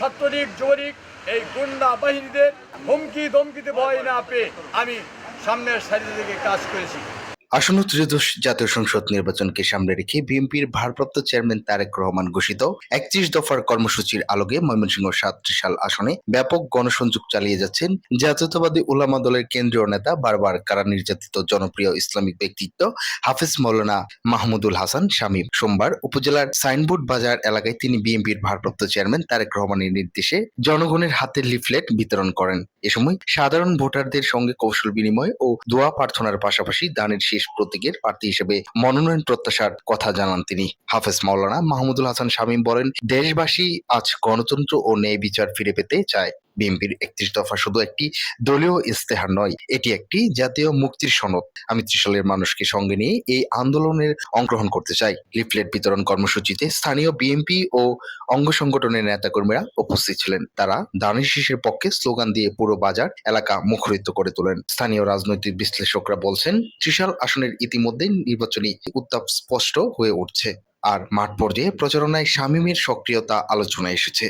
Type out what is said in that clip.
ছাত্রলীগ, যুবলীগ, এই গুন্ডা বাহিনীদের হুমকি ধমকিতে ভয় না পেয়ে আমি সামনের সারি থেকে কাজ করেছি। আসন্ন ত্রয়োদশ জাতীয় সংসদ নির্বাচনকে সামনে রেখে বিএনপির ভারপ্রাপ্ত চেয়ারম্যান তারেক রহমান ঘোষিত একত্রিশ দফার কর্মসূচির আলোকে ময়মনসিংহ সাত ত্রিশাল আসনে ব্যাপক গণসংযোগ চালিয়ে যাচ্ছেন জাতীয়তাবাদী উলামা দলের কেন্দ্রীয় নেতা বারবার কারা নির্যাতিত জনপ্রিয় ইসলামিক ব্যক্তিত্ব হাফিজ মৌলানা মাহমুদুল হাসান শামীম। সোমবার উপজেলার সাইনবোর্ড বাজার এলাকায় তিনি বিএনপির ভারপ্রাপ্ত চেয়ারম্যান তারেক রহমানের নির্দেশে জনগণের হাতে লিফলেট বিতরণ করেন। এ সময় সাধারণ ভোটারদের সঙ্গে কৌশল বিনিময় ও দোয়া প্রার্থনার পাশাপাশি দানের শেষ প্রতীকের প্রার্থী হিসেবে মনোনয়ন প্রত্যাশার কথা জানান তিনি। হাফেজ মাওলানা মাহমুদুল হাসান শামীম বলেন, দেশবাসী আজ গণতন্ত্র ও ন্যায় বিচার ফিরে পেতে চায়। বিএনপির একত্রিশ দফা শুধু একটি দলীয় ইস্তেহার নয়, এটি একটি জাতীয় মুক্তির সনদ। আমি ত্রিশালের মানুষকে সঙ্গে নিয়ে এই আন্দোলনের অংশগ্রহণ করতে চাই। লিফলেট বিতরণ কর্মসূচিতে স্থানীয় বিএনপি ও অঙ্গ সংগঠনের নেতাকর্মীরা উপস্থিত ছিলেন। তারা দানের শীষের পক্ষে স্লোগান দিয়ে পুরো বাজার, এলাকা মুখরিত করে তোলেন। স্থানীয় রাজনৈতিক বিশ্লেষকরা বলছেন, ত্রিশাল আসনের ইতিমধ্যে নির্বাচনী উত্তাপ স্পষ্ট হয়ে উঠছে। আর মাঠ পর্যায়ে প্রচারণায় শামীমের সক্রিয়তা আলোচনায় এসেছে।